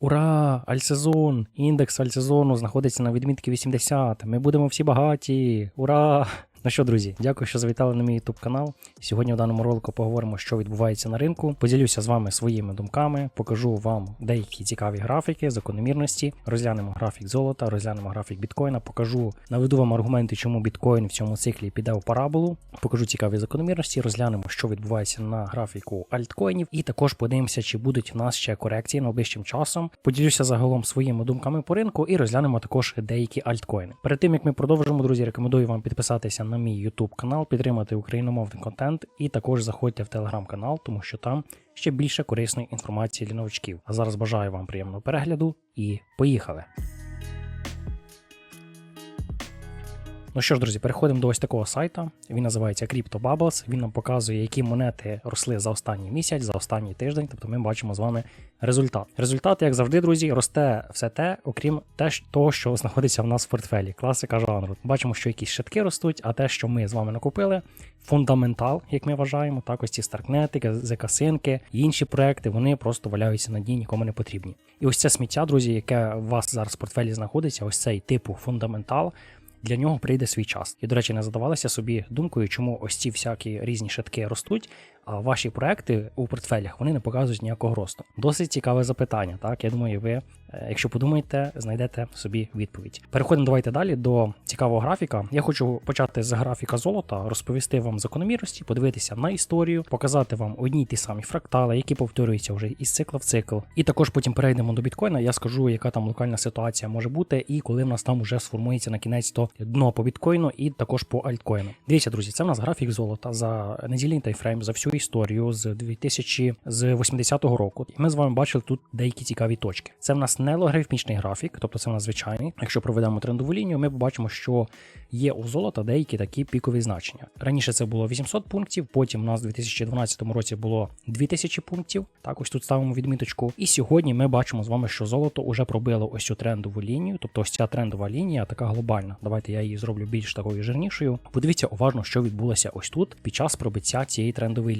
Ура! Альсезон! Індекс альсезону знаходиться на відмітки 80. Ми будемо всі багаті! Ура! Ну що, друзі, дякую, що завітали на мій YouTube канал. Сьогодні в даному ролику поговоримо, що відбувається на ринку. Поділюся з вами своїми думками, покажу вам деякі цікаві графіки, закономірності. Розглянемо графік золота, розглянемо графік біткоїна, покажу, наведу вам аргументи, чому біткоін в цьому циклі піде в параболу. Покажу цікаві закономірності, розглянемо, що відбувається на графіку альткоїнів, і також подивимося, чи будуть в нас ще корекції найближчим часом. Поділюся загалом своїми думками по ринку і розглянемо також деякі альткоїни. Перед тим як ми продовжимо, друзі, рекомендую вам підписатися на мій YouTube канал, підтримати україномовний контент і також заходьте в телеграм-канал, тому що там ще більше корисної інформації для новачків. А зараз бажаю вам приємного перегляду і поїхали! Ну що ж, друзі, переходимо до ось такого сайта. Він називається Crypto Bubbles. Він нам показує, які монети росли за останній місяць, за останній тиждень. Тобто ми бачимо з вами результат. Результат, як завжди, друзі, росте все те, окрім те, того, що знаходиться в нас в портфелі. Класика жанру. Бачимо, що якісь щитки ростуть, а те, що ми з вами накупили, фундаментал, як ми вважаємо, так ось ці старкнети, зекасинки інші проекти, вони просто валяються на дні, нікому не потрібні. І ось це сміття, друзі, яке у вас зараз в портфелі знаходиться, ось цей типу фундаментал. Для нього прийде свій час. І, до речі, не задавалися собі думкою, чому ось ці всякі різні шатки ростуть, а ваші проекти у портфелях вони не показують ніякого росту. Досить цікаве запитання. Так, я думаю, ви, е, якщо подумаєте, знайдете собі відповідь. Переходимо давайте далі до цікавого графіка. Я хочу почати з графіка золота, розповісти вам закономірності, подивитися на історію, показати вам одні й ті самі фрактали, які повторюються вже із цикла в цикл. І також потім перейдемо до біткоїна. Я скажу, яка там локальна ситуація може бути, і коли в нас там вже сформується на кінець то дно по біткоїну і також по альткоїну. Дивіться, друзі, це в нас графік золота за недільний тайфрейм, за всю історію з 2000 року. І ми з вами бачили тут деякі цікаві точки. Це в нас не логарифмічний графік, тобто це в нас звичайний. Якщо проведемо трендову лінію, ми побачимо, що є у золота деякі такі пікові значення. Раніше це було 800 пунктів, потім у нас у 2012 році було 2000 пунктів. Так, ось тут ставимо відміточку. І сьогодні ми бачимо з вами, що золото вже пробило ось цю трендову лінію, тобто ось ця трендова лінія така глобальна. Давайте я її зроблю більш такою жирнішою. Подивіться уважно, що відбулося ось тут під час пробиття цієї трендової лінії.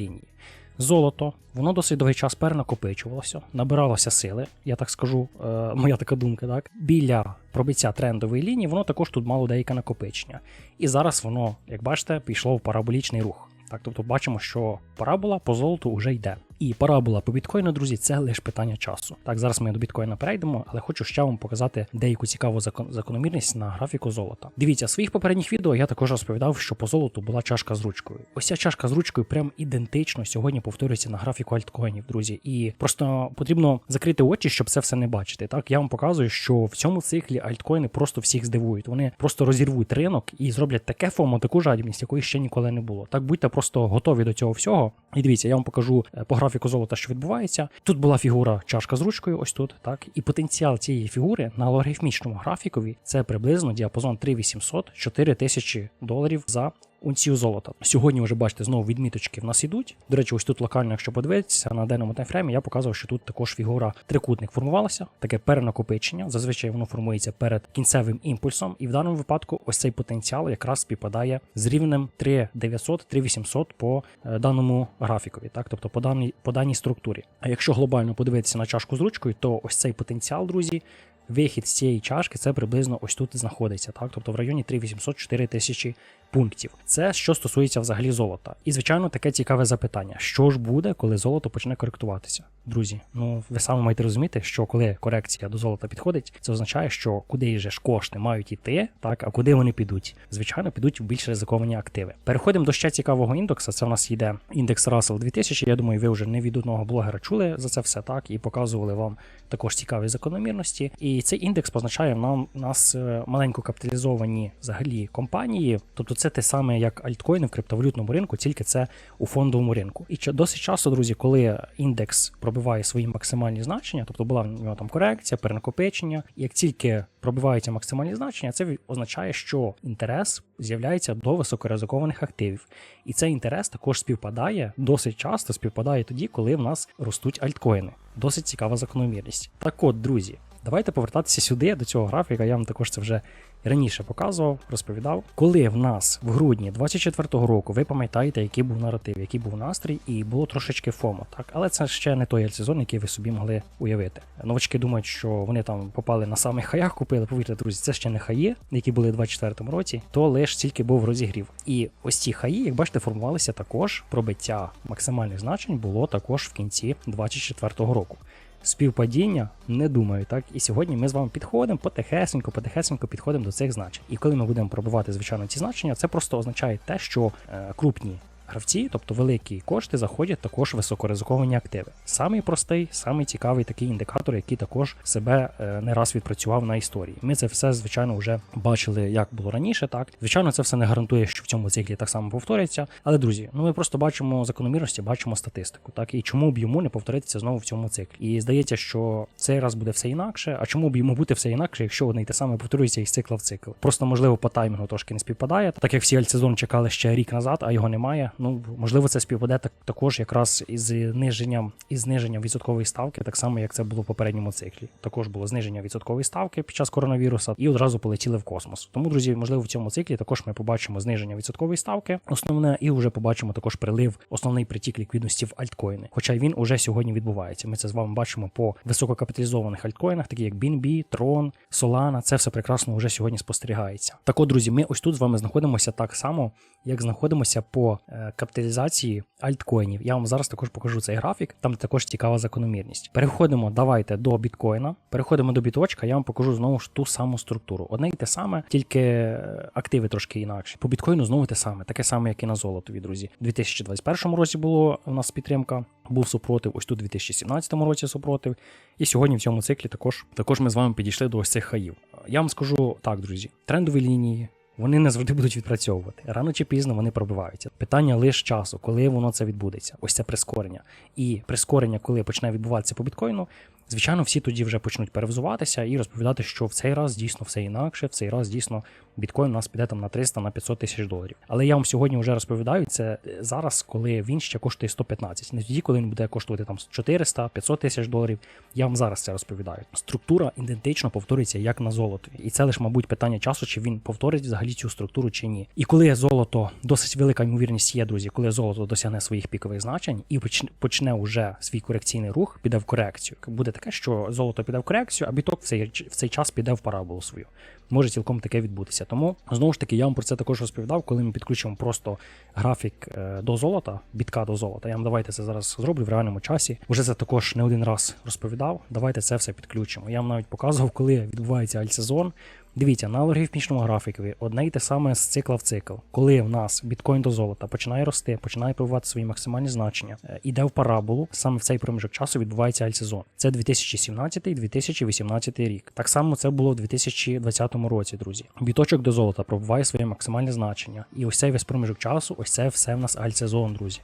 Золото, воно досить довгий час перенакопичувалося, набиралося сили, я так скажу, е, моя така думка, так. Біля пробиття трендової лінії, воно також тут мало деяке накопичення. І зараз воно, як бачите, пішло в параболічний рух. Так, тобто бачимо, що парабола по золоту вже йде. І парабола по біткоїну, друзі, це лише питання часу. Так, зараз ми до біткоїна перейдемо, але хочу ще вам показати деяку цікаву закон- закономірність на графіку золота. Дивіться, в своїх попередніх відео я також розповідав, що по золоту була чашка з ручкою. Ось ця чашка з ручкою прям ідентично сьогодні повторюється на графіку альткоїнів, друзі. І просто потрібно закрити очі, щоб це все не бачити. Так, я вам показую, що в цьому циклі альткоїни просто всіх здивують. Вони просто розірвуть ринок і зроблять таке фомо, таку жадібність, якої ще ніколи не було. Так будьте просто готові до цього всього. І дивіться, я вам покажу е, по графіку золота, що відбувається. Тут була фігура чашка з ручкою, ось тут, так, і потенціал цієї фігури на логарифмічному графікові це приблизно діапазон 3800 4000 доларів за. Унцію золота. Сьогодні вже бачите, знову відміточки в нас ідуть. До речі, ось тут локально, якщо подивитися на денному таймфреймі, я показував, що тут також фігура трикутник формувалася, таке перенакопичення. Зазвичай воно формується перед кінцевим імпульсом, і в даному випадку ось цей потенціал якраз співпадає з рівнем 3900-3800 по е, даному графікові, так тобто по даній по даній структурі. А якщо глобально подивитися на чашку з ручкою, то ось цей потенціал, друзі, вихід з цієї чашки це приблизно ось тут знаходиться, так тобто в районі 3800-4000 тисячі пунктів. Це що стосується взагалі золота. І звичайно, таке цікаве запитання: що ж буде, коли золото почне коректуватися? Друзі, ну ви саме маєте розуміти, що коли корекція до золота підходить, це означає, що куди ж кошти мають іти, так а куди вони підуть? Звичайно, підуть в більш ризиковані активи. Переходимо до ще цікавого індекса. Це в нас йде індекс Russell 2000. Я думаю, ви вже не від одного блогера чули за це все так і показували вам також цікаві закономірності. І цей індекс позначає нам нас е, маленько капіталізовані взагалі компанії, тобто це те саме, як альткоїни в криптовалютному ринку, тільки це у фондовому ринку. І досить часто, друзі, коли індекс пробиває свої максимальні значення, тобто була в нього там корекція, перенакопичення, як тільки пробиваються максимальні значення, це означає, що інтерес з'являється до високоризикованих активів. І цей інтерес також співпадає досить часто співпадає тоді, коли в нас ростуть альткоїни. Досить цікава закономірність. Так от, друзі, Давайте повертатися сюди, до цього графіка. Я вам також це вже раніше показував, розповідав. Коли в нас в грудні 24-го року, ви пам'ятаєте, який був наратив, який був настрій, і було трошечки фомо, так? Але це ще не той сезон, який ви собі могли уявити. Новачки думають, що вони там попали на самих хаях, купили. Повірте, друзі, це ще не хаї, які були в 24-му році, то лише тільки був розігрів. І ось ці хаї, як бачите, формувалися також. Пробиття максимальних значень було також в кінці 24-го року. Співпадіння не думаю, так і сьогодні ми з вами підходимо потихесенько, потихесенько підходимо до цих значень. І коли ми будемо пробувати, звичайно ці значення, це просто означає те, що е, крупні гравці, тобто великі кошти, заходять також високоризиковані активи. Самий простий, самий цікавий такий індикатор, який також себе е, не раз відпрацював на історії. Ми це все звичайно вже бачили, як було раніше. Так звичайно, це все не гарантує, що в цьому циклі так само повториться. Але друзі, ну ми просто бачимо закономірності, бачимо статистику. Так і чому б йому не повторитися знову в цьому циклі? І здається, що цей раз буде все інакше. А чому б йому бути все інакше, якщо одне й те саме повторюється із цикла в цикл? Просто можливо по таймінгу трошки не співпадає, так як всі альтсезон чекали ще рік назад, а його немає. Ну можливо, це співпаде так також якраз із зниженням із зниженням відсоткової ставки, так само як це було в попередньому циклі. Також було зниження відсоткової ставки під час коронавіруса і одразу полетіли в космос. Тому, друзі, можливо, в цьому циклі також ми побачимо зниження відсоткової ставки, основне, і вже побачимо також прилив, основний притік ліквідності в альткоїни. Хоча він уже сьогодні відбувається. Ми це з вами бачимо по висококапіталізованих альткоїнах, такі як BNB, Tron, Solana. Це все прекрасно вже сьогодні спостерігається. Так от, друзі, ми ось тут з вами знаходимося так само, як знаходимося по е, капіталізації альткоїнів. Я вам зараз також покажу цей графік, там також цікава закономірність. Переходимо, давайте до біткоїна. Переходимо до біточка, я вам покажу знову ж ту саму структуру. Одне й те саме, тільки е, активи трошки інакші. По біткоїну знову те саме, таке саме, як і на золотові, друзі. У 2021 році було у нас підтримка, був супротив, ось тут у 2017 році супротив. І сьогодні в цьому циклі також, також ми з вами підійшли до ось цих хаїв. Я вам скажу так, друзі, трендові лінії. Вони не завжди будуть відпрацьовувати. Рано чи пізно вони пробиваються. Питання лише часу, коли воно це відбудеться. Ось це прискорення. І прискорення, коли почне відбуватися по біткоїну, звичайно, всі тоді вже почнуть перевзуватися і розповідати, що в цей раз дійсно все інакше, в цей раз дійсно біткоін у нас піде там на 300 на 500 тисяч доларів. Але я вам сьогодні вже розповідаю це зараз, коли він ще коштує 115. Не тоді, коли він буде коштувати там 400 500 тисяч доларів. Я вам зараз це розповідаю. Структура ідентично повторюється як на золотові, і це лише, мабуть, питання часу, чи він повторить взагалі цю структуру чи ні. І коли золото досить велика ймовірність є, друзі, коли золото досягне своїх пікових значень і почне, уже свій корекційний рух, піде в корекцію. Буде таке, що золото піде в корекцію, а біток в цей в цей час піде в параболу свою. Може цілком таке відбутися. Тому знову ж таки я вам про це також розповідав, коли ми підключимо просто графік е, до золота, бітка до золота. Я вам давайте це зараз зроблю в реальному часі. Уже це також не один раз розповідав. Давайте це все підключимо. Я вам навіть показував, коли відбувається альтсезон. Дивіться, на логарифмічному графікові одне й те саме з цикла в цикл. Коли в нас біткоін до золота починає рости, починає пробувати свої максимальні значення, е, іде в параболу, саме в цей проміжок часу відбувається альтсезон. Це 2017-2018 рік. Так само це було в 2020 році, друзі. Біточок до золота пробуває своє максимальне значення. І ось цей весь проміжок часу, ось це все в нас альтсезон, друзі.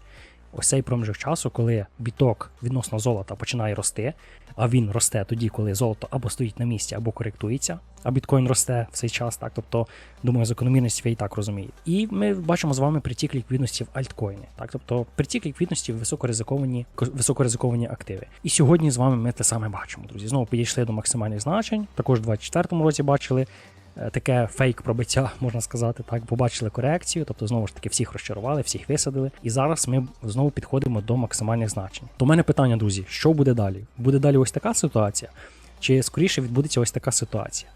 Ось цей проміжок часу, коли біток відносно золота починає рости, а він росте тоді, коли золото або стоїть на місці, або коректується, а біткоін росте в цей час, так тобто, думаю, закономірність ви і так розумієте. І ми бачимо з вами притік ліквідності в альткоїни, так тобто притік ліквідності в високоризиковані високоризиковані активи. І сьогодні з вами ми те саме бачимо, друзі. Знову підійшли до максимальних значень. Також в 2024 році бачили. Таке фейк пробиття, можна сказати, так побачили корекцію, тобто знову ж таки всіх розчарували, всіх висадили. І зараз ми знову підходимо до максимальних значень. До мене питання, друзі, що буде далі? Буде далі ось така ситуація, чи скоріше відбудеться ось така ситуація?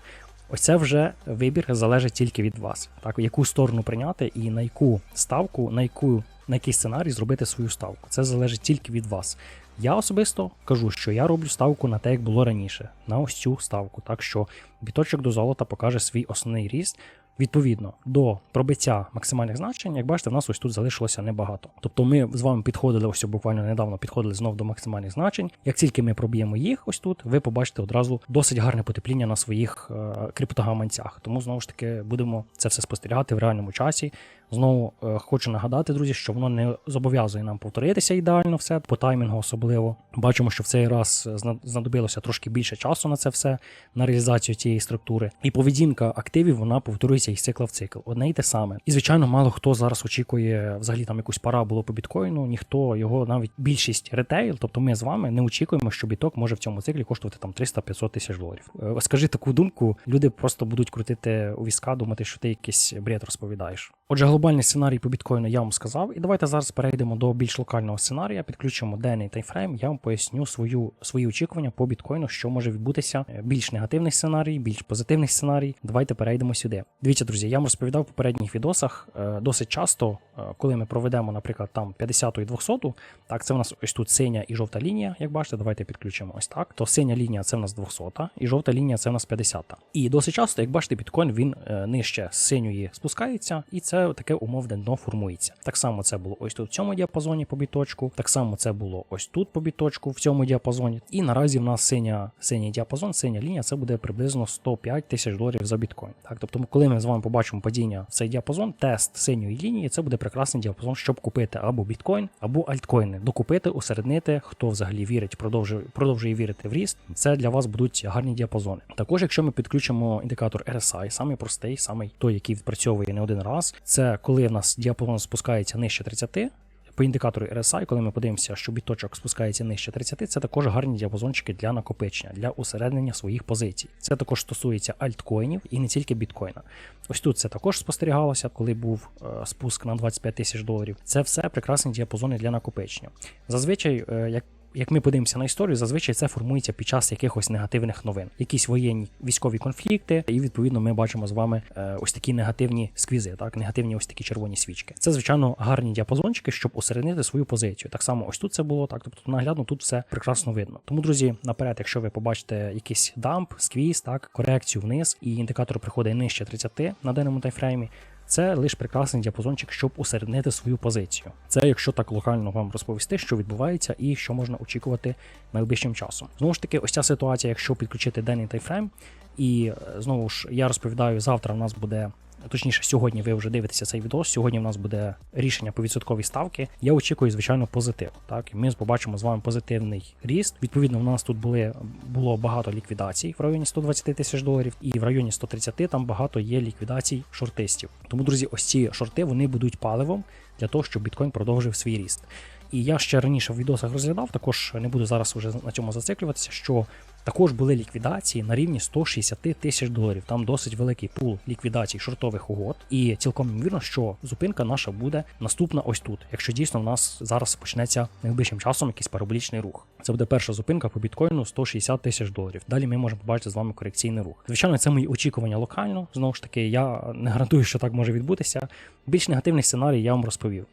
Ось це вже вибір залежить тільки від вас, так яку сторону прийняти і на яку ставку, на яку на який сценарій зробити свою ставку. Це залежить тільки від вас. Я особисто кажу, що я роблю ставку на те, як було раніше, на ось цю ставку. Так що біточок до золота покаже свій основний ріст. Відповідно до пробиття максимальних значень, як бачите, в нас ось тут залишилося небагато. Тобто ми з вами підходили ось буквально недавно підходили знов до максимальних значень. Як тільки ми проб'ємо їх ось тут, ви побачите одразу досить гарне потепління на своїх е криптогаманцях. Тому знову ж таки будемо це все спостерігати в реальному часі. Знову е, хочу нагадати, друзі, що воно не зобов'язує нам повторитися ідеально все по таймінгу особливо. Бачимо, що в цей раз знадобилося трошки більше часу на це все, на реалізацію цієї структури. І поведінка активів вона повторюється із цикла в цикл. Одне й те саме. І звичайно, мало хто зараз очікує взагалі там якусь параболу по біткоїну. Ніхто його навіть більшість ретейл, тобто ми з вами не очікуємо, що біток може в цьому циклі коштувати там 300-500 тисяч доларів. Е, Скажи таку думку, люди просто будуть крутити у візка, думати, що ти якийсь бред розповідаєш. Отже, глобальний сценарій по біткоїну я вам сказав, і давайте зараз перейдемо до більш локального сценарія. Підключимо денний таймфрейм. Я вам поясню свою свої очікування по біткоїну, що може відбутися. Е, Більш негативний сценарій, більш позитивний сценарій. Давайте перейдемо сюди. Дивіться, друзі, я вам розповідав в попередніх відосах. е, Досить часто, е, коли ми проведемо, наприклад, там 50 і 200, так це в нас ось тут синя і жовта лінія. Як бачите, давайте підключимо ось так. То синя лінія це в нас 200, і жовта лінія це в нас 50. І досить часто, як бачите, біткоін він нижче синьої спускається, і це таке умовне дно формується. Так само це було ось тут в цьому діапазоні по біточку. Так само це було ось тут по біточку в цьому діапазоні. І наразі в нас синя, синій діапазон, синя лінія це буде приблизно 105 тисяч доларів за біткоін. Так, тобто, коли ми з вами побачимо падіння в цей діапазон, тест синьої лінії це буде прекрасний діапазон, щоб купити або біткоін, або альткоїни. Докупити, усереднити, хто взагалі вірить, продовжує, продовжує вірити в ріст. Це для вас будуть гарні діапазони. Також, якщо ми підключимо індикатор RSI, самий простий, самий той, який відпрацьовує не один раз, це коли в нас діапазон спускається нижче 30, по індикатору RSI, коли ми подивимося, що біточок спускається нижче 30, це також гарні діапазончики для накопичення, для усереднення своїх позицій. Це також стосується альткоїнів і не тільки біткоїна. Ось тут це також спостерігалося, коли був е, спуск на 25 тисяч доларів. Це все прекрасні діапазони для накопичення. Зазвичай, е, як як ми подивимося на історію, зазвичай це формується під час якихось негативних новин, якісь воєнні військові конфлікти, і відповідно ми бачимо з вами е, ось такі негативні сквізи, так негативні ось такі червоні свічки. Це звичайно гарні діапазончики, щоб усереднити свою позицію. Так само ось тут це було так. Тобто наглядно тут все прекрасно видно. Тому, друзі, наперед, якщо ви побачите якийсь дамп, сквіз, так корекцію вниз, і індикатор приходить нижче 30 на даному таймфреймі. Це лише прекрасний діапазончик, щоб усереднити свою позицію. Це якщо так локально вам розповісти, що відбувається і що можна очікувати найближчим часом. Знову ж таки, ось ця ситуація, якщо підключити денний тайфрейм, і е, знову ж я розповідаю, завтра в нас буде. Точніше, сьогодні ви вже дивитеся цей відос. Сьогодні в нас буде рішення по відсотковій ставки. Я очікую, звичайно, позитив. Так, і ми побачимо з вами позитивний ріст. Відповідно, в нас тут були було багато ліквідацій в районі 120 тисяч доларів, і в районі 130 там багато є ліквідацій шортистів. Тому, друзі, ось ці шорти вони будуть паливом для того, щоб біткоін продовжив свій ріст. І я ще раніше в відосах розглядав, також не буду зараз уже на цьому зациклюватися, що також були ліквідації на рівні 160 тисяч доларів. Там досить великий пул ліквідацій шортових угод. І цілком ймовірно, що зупинка наша буде наступна ось тут, якщо дійсно в нас зараз почнеться найближчим часом якийсь параболічний рух. Це буде перша зупинка по біткоїну 160 тисяч доларів. Далі ми можемо побачити з вами корекційний рух. Звичайно, це мої очікування локально. Знову ж таки, я не гарантую, що так може відбутися. Більш негативний сценарій я вам розповів.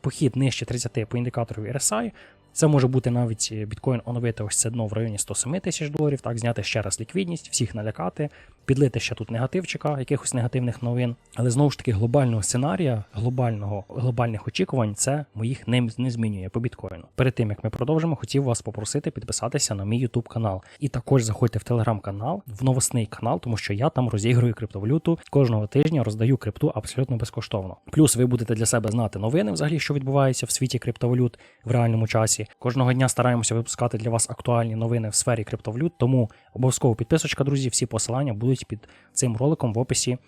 Похід нижче 30 по індикатору RSI. Це може бути навіть біткоін оновити ось це дно в районі 107 тисяч доларів, так, зняти ще раз ліквідність, всіх налякати, підлити ще тут негативчика, якихось негативних новин. Але знову ж таки, глобального сценарія, глобального глобальних очікувань, це моїх не, не змінює по біткоїну. Перед тим як ми продовжимо, хотів вас попросити підписатися на мій YouTube канал. І також заходьте в телеграм-канал, в новосний канал, тому що я там розіграю криптовалюту. Кожного тижня роздаю крипту абсолютно безкоштовно. Плюс ви будете для себе знати новини, взагалі, що відбувається в світі криптовалют в реальному часі. Кожного дня стараємося випускати для вас актуальні новини в сфері криптовалют, тому обов'язково підписочка, друзі. Всі посилання будуть під цим роликом в описі.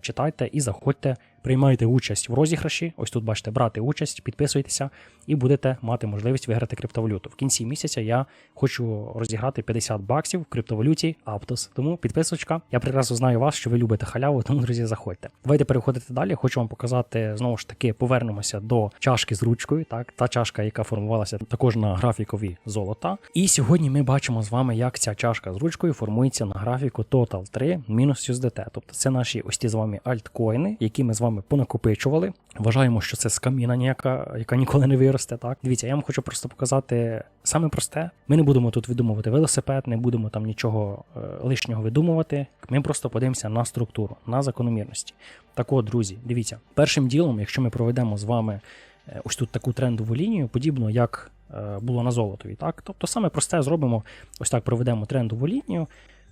Читайте і заходьте, приймайте участь в розіграші. Ось тут бачите, брати участь, підписуйтеся і будете мати можливість виграти криптовалюту. В кінці місяця я хочу розіграти 50 баксів в криптовалюті Aptos. Тому підписочка. Я прекрасно знаю вас, що ви любите халяву, тому друзі, заходьте. Давайте переходити далі. Хочу вам показати знову ж таки, повернемося до чашки з ручкою. Так, та чашка, яка формувалася також на графікові золота. І сьогодні ми бачимо з вами, як ця чашка з ручкою формується на графіку Total 3 мінус USDT. Тобто це наші ось ті з вами альткоїни, які ми з вами понакопичували. Вважаємо, що це скаміна ніяка, яка ніколи не виросте. Так, дивіться, я вам хочу просто показати саме просте. Ми не будемо тут видумувати велосипед, не будемо там нічого е, лишнього видумувати. Ми просто подивимося на структуру, на закономірності. Так от, друзі, дивіться, першим ділом, якщо ми проведемо з вами е, ось тут таку трендову лінію, подібно як е, було на золотові, так, тобто саме просте зробимо ось так, проведемо трендову лінію.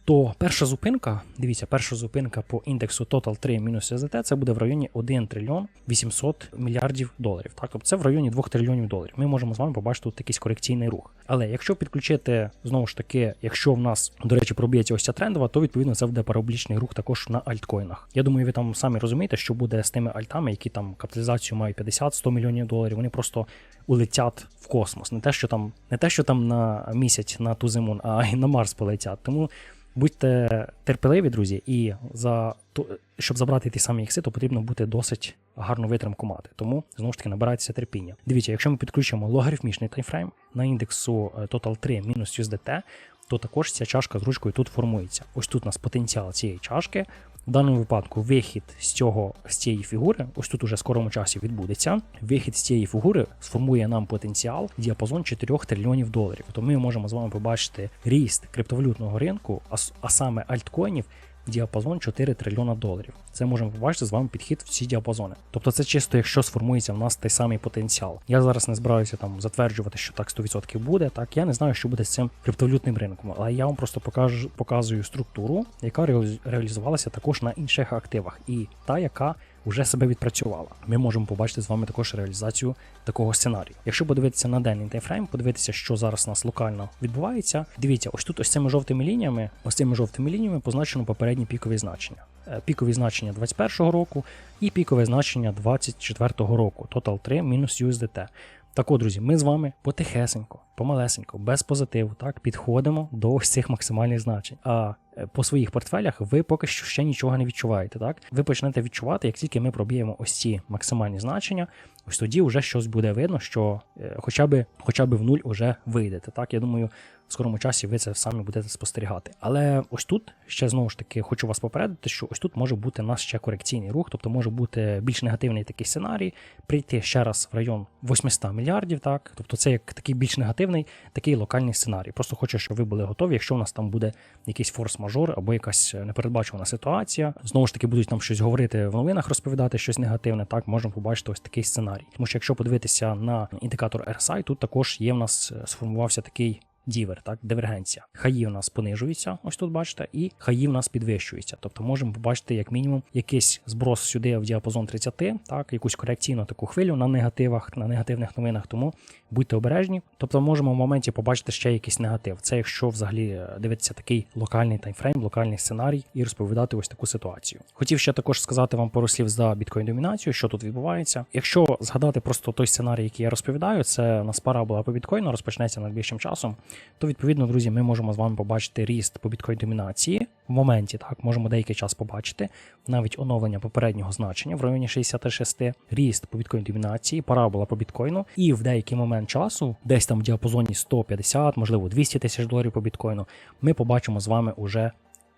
То перша зупинка, дивіться, перша зупинка по індексу Total 3 мінус USDT це буде в районі 1 трильйон 800 мільярдів доларів. Так, тобто це в районі 2 трильйонів доларів. Ми можемо з вами побачити тут якийсь корекційний рух. Але якщо підключити знову ж таки, якщо в нас, до речі, проб'ється ось ця трендова, то відповідно це буде параболічний рух також на альткоїнах. Я думаю, ви там самі розумієте, що буде з тими альтами, які там капіталізацію мають 50-100 мільйонів доларів. Вони просто улетять в космос. Не те, що там, не те, що там на місяць на ту зиму, а й на Марс полетять. Тому будьте терпеливі, друзі, і за то, щоб забрати ті самі ікси, то потрібно бути досить гарну витримку мати. Тому знову ж таки набирайтеся терпіння. Дивіться, якщо ми підключимо логарифмічний таймфрейм на індексу е, Total 3 мінус USDT, то також ця чашка з ручкою тут формується. Ось тут у нас потенціал цієї чашки. В даному випадку вихід з цього з цієї фігури, ось тут уже в скорому часі відбудеться. Вихід з цієї фігури сформує нам потенціал діапазон 4 трильйонів доларів. То ми можемо з вами побачити ріст криптовалютного ринку, а саме альткоїнів. Діапазон 4 трильйона доларів. Це можемо побачити з вами підхід в ці діапазони. Тобто це чисто, якщо сформується в нас той самий потенціал. Я зараз не збираюся там затверджувати, що так 100% буде. Так я не знаю, що буде з цим криптовалютним ринком, але я вам просто покажу, показую структуру, яка реаліз- реалізувалася також на інших активах, і та, яка вже себе відпрацювала. Ми можемо побачити з вами також реалізацію такого сценарію. Якщо подивитися на денний тайфрейм, подивитися, що зараз у нас локально відбувається. Дивіться, ось тут ось цими жовтими лініями, ось цими жовтими лініями позначено попередні пікові значення. Е, Пікові значення 21 року і пікове значення 24 року. Total 3 мінус USDT. Так от, друзі, ми з вами потихесенько, помалесенько, без позитиву, так підходимо до ось цих максимальних значень. А е, по своїх портфелях ви поки що ще нічого не відчуваєте. Так, ви почнете відчувати, як тільки ми проб'ємо ось ці максимальні значення, ось тоді вже щось буде видно, що е, хоча б хоча б в нуль уже вийдете. Так, я думаю, скорому часі ви це самі будете спостерігати. Але ось тут ще знову ж таки хочу вас попередити, що ось тут може бути у нас ще корекційний рух, тобто може бути більш негативний такий сценарій, прийти ще раз в район 800 мільярдів. Так, тобто це як такий більш негативний, такий локальний сценарій. Просто хочу, щоб ви були готові, якщо у нас там буде якийсь форс-мажор або якась непередбачувана ситуація. Знову ж таки, будуть нам щось говорити в новинах, розповідати щось негативне. Так, можемо побачити ось такий сценарій. Тому що якщо подивитися на індикатор RSI, тут також є в нас е, сформувався такий. Дівер, так, дивергенція. Хаї в нас понижуються, ось тут бачите, і хаї в нас підвищуються. Тобто можемо побачити, як мінімум, якийсь зброс сюди в діапазон 30, так, якусь корекційну таку хвилю на негативах, на негативних новинах. Тому будьте обережні. Тобто можемо в моменті побачити ще якийсь негатив. Це якщо взагалі е, дивитися такий локальний таймфрейм, локальний сценарій і розповідати ось таку ситуацію. Хотів ще також сказати вам пару слів за біткоін домінацію, що тут відбувається. Якщо згадати просто той сценарій, який я розповідаю, це нас пара була по біткоїну, розпочнеться найближчим часом то відповідно, друзі, ми можемо з вами побачити ріст по біткоін домінації. В моменті так можемо деякий час побачити навіть оновлення попереднього значення в районі 66, ріст по біткоін домінації, парабола по біткоїну, і в деякий момент часу, десь там в діапазоні 150, можливо 200 тисяч доларів по біткоїну, ми побачимо з вами уже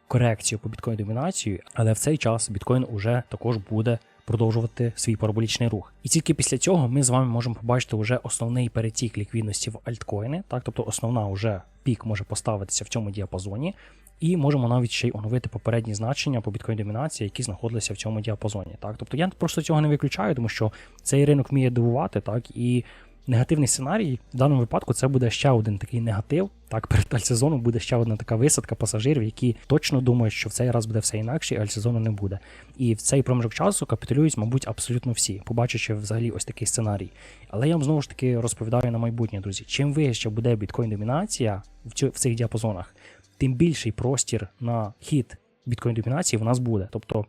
корекцію по біткоін домінації, але в цей час біткоін уже також буде продовжувати свій параболічний рух. І тільки після цього ми з вами можемо побачити вже основний перетік ліквідності в альткоїни, так, тобто основна вже пік може поставитися в цьому діапазоні. І можемо навіть ще й оновити попередні значення по біткоін домінації, які знаходилися в цьому діапазоні. Так, тобто я просто цього не виключаю, тому що цей ринок вміє дивувати, так і негативний сценарій в даному випадку це буде ще один такий негатив. Так, перед альсезоном буде ще одна така висадка пасажирів, які точно думають, що в цей раз буде все інакше, і альсезону не буде. І в цей проміжок часу капітулюють, мабуть, абсолютно всі, побачивши взагалі ось такий сценарій. Але я вам знову ж таки розповідаю на майбутнє, друзі. Чим вище буде біткоін домінація в, в цих діапазонах, тим більший простір на хід біткоін домінації в нас буде. Тобто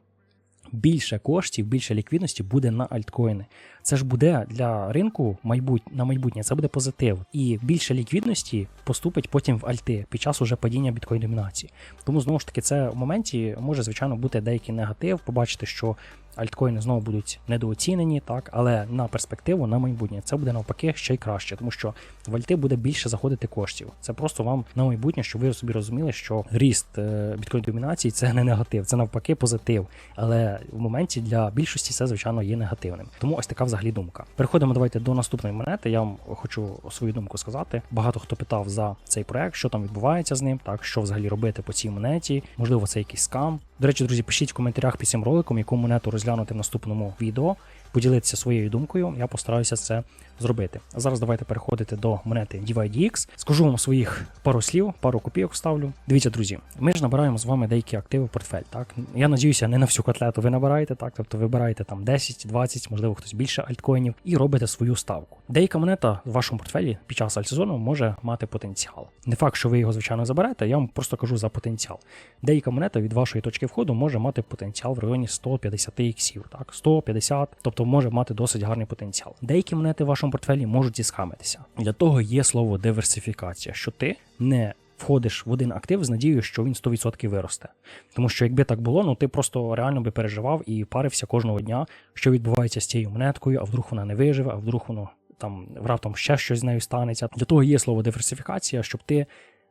більше коштів, більше ліквідності буде на альткоїни. Це ж буде для ринку майбут... на майбутнє, це буде позитив. І більше ліквідності поступить потім в альти під час уже падіння біткоін домінації. Тому знову ж таки, це в моменті може, звичайно, бути деякий негатив, побачити, що альткоїни знову будуть недооцінені, так, але на перспективу, на майбутнє, це буде навпаки ще й краще, тому що в альти буде більше заходити коштів. Це просто вам на майбутнє, щоб ви собі розуміли, що ріст е, біткоін домінації це не негатив, це навпаки позитив. Але в моменті для більшості це, звичайно, є негативним. Тому ось така взагалі думка. Переходимо давайте до наступної монети. Я вам хочу свою думку сказати. Багато хто питав за цей проект, що там відбувається з ним, так що взагалі робити по цій монеті. Можливо, це якийсь скам. До речі, друзі, пишіть в коментарях під цим роликом, яку монету розглянути в наступному відео. поділитися своєю думкою. Я постараюся це зробити. А зараз давайте переходити до монети DYDX. Скажу вам своїх пару слів, пару копійок ставлю. Дивіться, друзі, ми ж набираємо з вами деякі активи в портфель. Так я надіюся, не на всю котлету ви набираєте, так тобто вибираєте там 10, 20, можливо, хтось більше альткоїнів, і робите свою ставку. Деяка монета в вашому портфелі під час альтсезону може мати потенціал. Не факт, що ви його звичайно заберете. Я вам просто кажу за потенціал. Деяка монета від вашої точки входу може мати потенціал в районі 150 іксів, так 150, тобто може мати досить гарний потенціал. Деякі монети в вашому портфелі можуть зіскамитися. Для того є слово диверсифікація, що ти не входиш в один актив з надією, що він 100% виросте. Тому що якби так було, ну ти просто реально би переживав і парився кожного дня, що відбувається з цією монеткою, а вдруг вона не виживе, а вдруг воно там раптом ще щось з нею станеться. Для того є слово диверсифікація, щоб ти.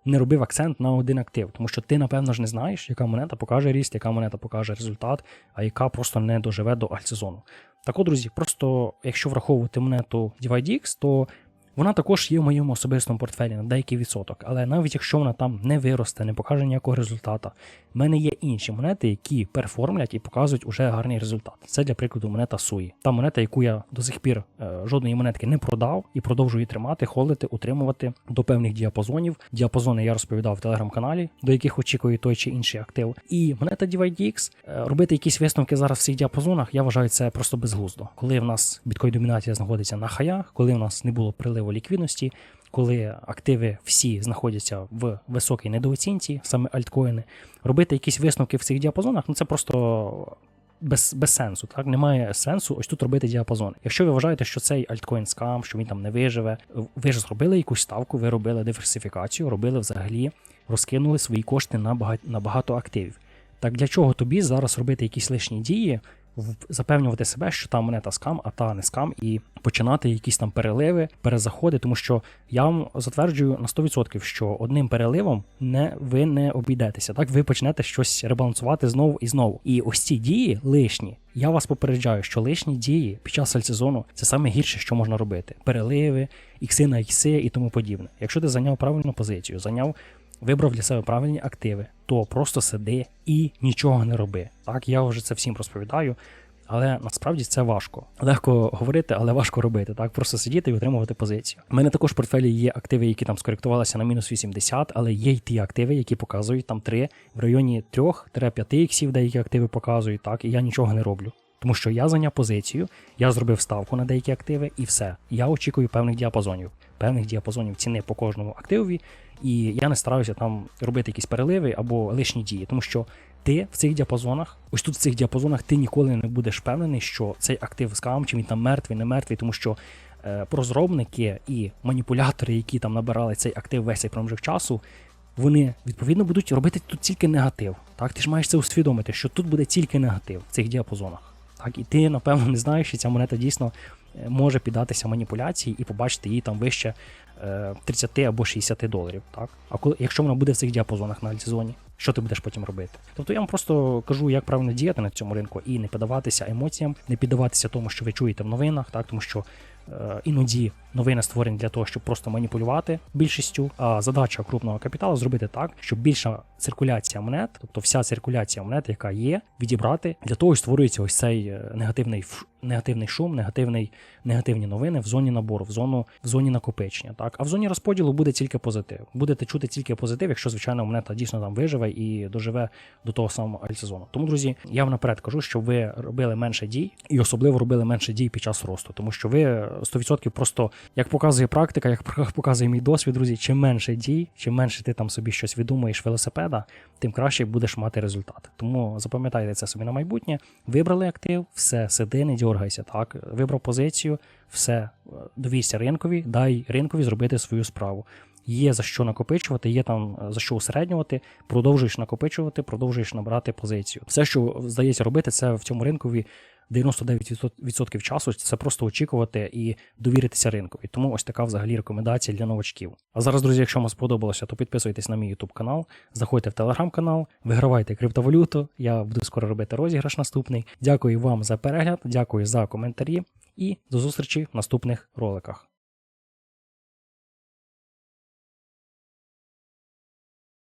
Не робив акцент на один актив, тому що ти, напевно ж, не знаєш, яка монета покаже ріст, яка монета покаже результат, а яка просто не доживе до альтсезону. Так от, друзі, просто якщо враховувати монету DivideX, то вона також є в моєму особистому портфелі на деякий відсоток, але навіть якщо вона там не виросте, не покаже ніякого результата, в мене є інші монети, які перформлять і показують уже гарний результат. Це для прикладу монета Суї. Та монета, яку я до сих пір е, жодної монетки не продав і продовжую тримати, холдити, утримувати до певних діапазонів. Діапазони я розповідав в телеграм-каналі, до яких очікує той чи інший актив. І монета DYDX, е, робити якісь висновки зараз в цих діапазонах, я вважаю це просто безглуздо. Коли в нас біткой домінація знаходиться на хаях, коли в нас не було приливу ліквідності, коли активи всі знаходяться в високій недооцінці, саме альткоїни, робити якісь висновки в цих діапазонах, ну це просто. Без без сенсу, так немає сенсу ось тут робити діапазон. Якщо ви вважаєте, що цей альткоін скам, що він там не виживе, ви ж зробили якусь ставку, ви робили диверсифікацію, робили взагалі, розкинули свої кошти на багато, на багато активів. Так для чого тобі зараз робити якісь лишні дії, запевнювати себе, що та монета скам, а та не скам, і починати якісь там переливи, перезаходи, тому що я вам затверджую на 100%, що одним переливом не ви не обійдетеся. Так ви почнете щось ребалансувати знову і знову. І ось ці дії лишні. Я вас попереджаю, що лишні дії під час альтсезону це саме гірше, що можна робити: переливи, ікси на ікси і тому подібне. Якщо ти зайняв правильну позицію, зайняв вибрав для себе правильні активи, то просто сиди і нічого не роби. Так, я вже це всім розповідаю. Але насправді це важко. Легко говорити, але важко робити. Так, просто сидіти і отримувати позицію. У мене також в портфелі є активи, які там скоректувалися на мінус 80, але є й ті активи, які показують там 3 в районі 3-5 іксів, деякі активи показують, так, і я нічого не роблю. Тому що я зайняв позицію, я зробив ставку на деякі активи, і все. Я очікую певних діапазонів, певних діапазонів ціни по кожному активі, і я не стараюся там робити якісь переливи або лишні дії, тому що ти в цих діапазонах, ось тут в цих діапазонах, ти ніколи не будеш впевнений, що цей актив скам, чи він там мертвий, не мертвий, тому що е, розробники і маніпулятори, які там набирали цей актив весь цей проміжок часу. Вони відповідно будуть робити тут тільки негатив. Так, ти ж маєш це усвідомити, що тут буде тільки негатив в цих діапазонах. Так, і ти, напевно, не знаєш, що ця монета дійсно е, може піддатися маніпуляції і побачити її там вище 30 е, або 60 доларів. Так? А коли, якщо вона буде в цих діапазонах на альтсезоні, що ти будеш потім робити? Тобто я вам просто кажу, як правильно діяти на цьому ринку і не піддаватися емоціям, не піддаватися тому, що ви чуєте в новинах, так тому що е, іноді новини створені для того, щоб просто маніпулювати більшістю. А задача крупного капіталу зробити так, щоб більша циркуляція монет, тобто вся циркуляція монет, яка є, відібрати для того, створюється ось цей е, негативний негативний шум, негативний, негативні новини в зоні набору, в зону в зоні накопичення. Так, а в зоні розподілу буде тільки позитив. Будете чути тільки позитив, якщо звичайно монета дійсно там виживе і доживе до того самого альтсезону. Тому, друзі, я вам наперед кажу, що ви робили менше дій, і особливо робили менше дій під час росту, тому що ви 100% просто як показує практика, як показує мій досвід, друзі, чим менше дій, чим менше ти там собі щось видумуєш велосипеда, тим краще будеш мати результат. Тому запам'ятайте це собі на майбутнє. Вибрали актив, все, сиди, не дергайся. Так, вибрав позицію, все, довірся ринкові, дай ринкові зробити свою справу. Є за що накопичувати, є там за що усереднювати, продовжуєш накопичувати, продовжуєш набрати позицію. Все, що здається робити, це в цьому ринкові 99% часу це просто очікувати і довіритися ринку. І Тому ось така взагалі рекомендація для новачків. А зараз, друзі, якщо вам сподобалося, то підписуйтесь на мій YouTube канал, заходьте в телеграм-канал, вигравайте криптовалюту. Я буду скоро робити розіграш наступний. Дякую вам за перегляд, дякую за коментарі і до зустрічі в наступних роликах.